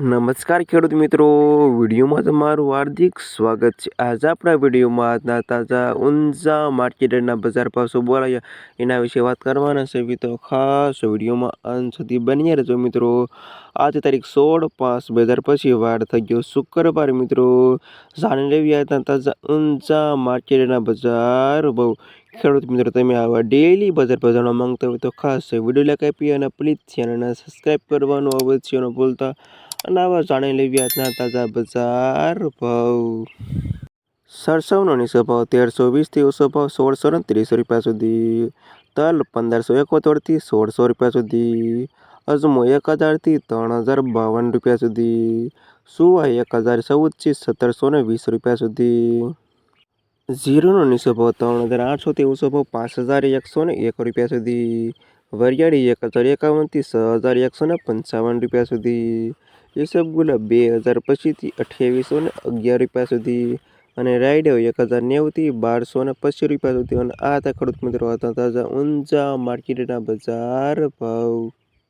નમસ્કાર ખેડૂત મિત્રો, વિડીયોમાં તમારું હાર્દિક સ્વાગત છે. આજે આપણા વિડીયોમાં આજના તાજા, ઊંઝા માર્કેટના બજાર ભાવ શું બોલાયા એના વિશે વાત કરવાના છે. મિત્રો ખાસ વિડીયોમાં અંત સુધી બન્યા રહેજો મિત્રો. આજે તારીખ સોળ પાંચ બે હજાર પછી વાર થઈ ગયો શુક્રવાર મિત્રો. જાણી લેવી આજના તાજા, ઊંઝા માર્કેટના બજાર બહુ ખેડૂત મિત્રો, તમે આવા ડેલી બજાર ભાવ માંગતા હોય તો ખાસ વીડિયો લાઈક આપી અને પ્લીઝ ચેનલને સબસ્ક્રાઈબ કરવાનું અવશ્ય ન ભૂલતા. અને આવા જાણી લેવી આજના તાજા બજાર ભાવ. સરસવનો નીચો ભાવ તેરસો વીસથી ઓછો ભાવ સોળસો ત્રીસ રૂપિયા સુધી. તલ પંદરસો એકોતેરથી સોળસો રૂપિયા સુધી. અજમો એક હજારથી ત્રણ હજાર બાવન રૂપિયા સુધી. સુવા એક હજાર ચૌદથી સત્તરસો ને વીસ રૂપિયા સુધી. ઝીરોનો નીચો ત્રણ હજાર આઠસોથી ઓછો ભાવ પાંચ હજાર એકસો ને એક રૂપિયા સુધી. વરિયાળી એક હજાર એકાવનથી છ હજાર એકસો ને પંચાવન રૂપિયા સુધી. ઈસબગુલા બે હજાર પચીસથી અઠ્યાવીસો ને અગિયાર રૂપિયા સુધી અને રાયડો એક હજાર નેવુંથી બારસો ને પચીસ રૂપિયા સુધી. અને આ હતા ખેડૂત મિત્રો હતા તાજા ઊંઝા માર્કેટના બજાર ભાવ